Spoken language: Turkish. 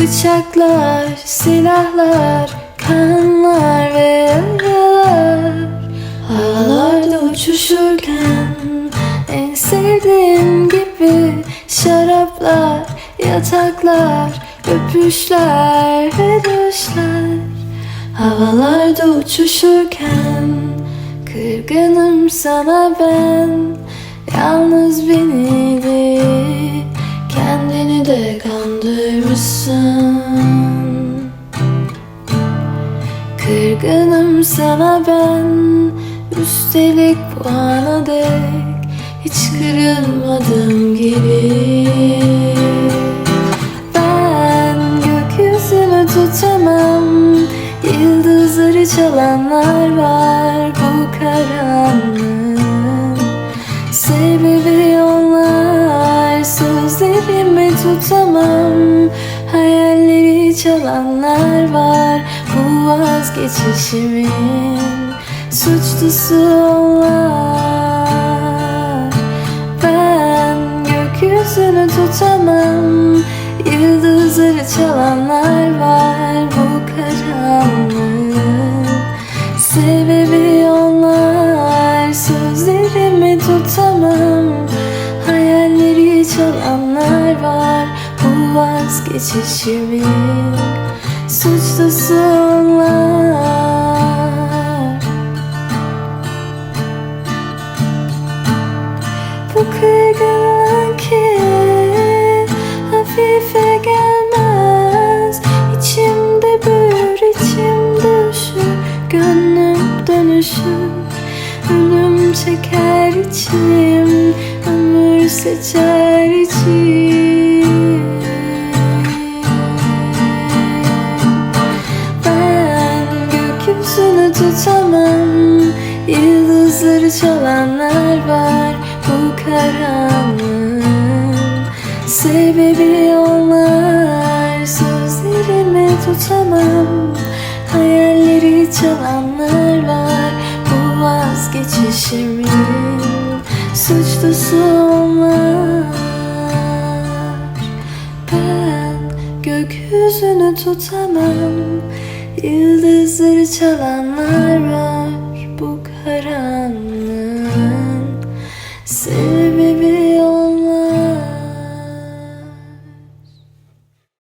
Bıçaklar, silahlar, kanlar ve yaralar. Havalarda uçuşurken en sevdiğim gibi Şaraplar, yataklar, öpüşler ve düşler Havalarda uçuşurken Kırgınım sana ben. Yalnız beni değil Kendini de kandırmışsın Kırgınım sana ben. Üstelik bu ana dek Hiç kırılmadım gibi. Ben gökyüzünü tutamam. Yıldızları çalanlar var bu karanlığın. Sebebi onlar Sözlerimi tutamam Hayalleri çalanlar var. Bu vazgeçişimin Suçlusu onlar. Ben gökyüzünü tutamam. Yıldızları çalanlar var vazgeçişimin Suçlusu onlar Bu kırgınlık ki Hafife gelmez İçimde büyür, içimde üşür Gönlüm dönüşür Ölüm çeker içim Ömür seçer içim tutamam. Yıldızları çalanlar var Bu karanlığın. Sebebi onlar Sözlerimi tutamam. Hayalleri çalanlar var Bu vazgeçişimin. Suçlusu onlar. Ben gökyüzünü tutamam Yıldızları çalanlar var bu karanlığın. Sebebi